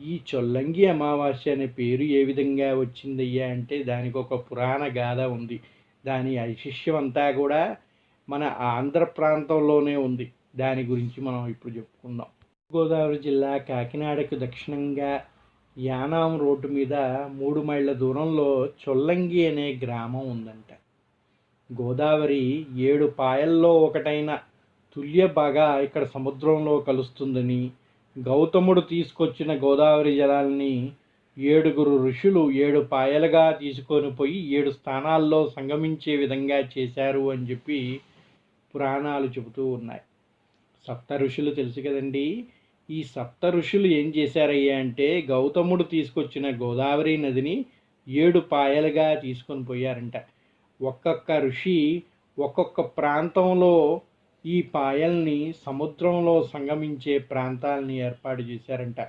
ఈ చొల్లంగి అమావాస్య అనే పేరు ఏ విధంగా వచ్చిందయ్యా అంటే దానికి ఒక పురాణ గాథ ఉంది. దాని ఐశిష్యం అంతా కూడా మన ఆంధ్ర ప్రాంతంలోనే ఉంది. దాని గురించి మనం ఇప్పుడు చెప్పుకుందాం. గోదావరి జిల్లా కాకినాడకు దక్షిణంగా యానాం రోడ్డు మీద మూడు మైళ్ళ దూరంలో చొల్లంగి అనే గ్రామం ఉందంట. గోదావరి ఏడు పాయల్లో ఒకటైన తుల్య బాగా ఇక్కడ సముద్రంలో కలుస్తుందని గౌతముడు తీసుకొచ్చిన గోదావరి జలాల్ని ఏడుగురు ఋషులు ఏడు పాయలుగా తీసుకొని పోయి ఏడు స్థానాల్లో సంగమించే విధంగా చేశారు అని చెప్పి పురాణాలు చెబుతూ ఉన్నాయి. సప్త ఋషులు తెలుసు కదండి. ఈ సప్త ఋషులు ఏం చేశారయ్యా అంటే గౌతముడు తీసుకొచ్చిన గోదావరి నదిని ఏడు పాయలుగా తీసుకొని పోయారంట. ఒక్కొక్క ఋషి ఒక్కొక్క ప్రాంతంలో ఈ పాయల్ని సముద్రంలో సంగమించే ప్రాంతాలని ఏర్పాటు చేశారంట.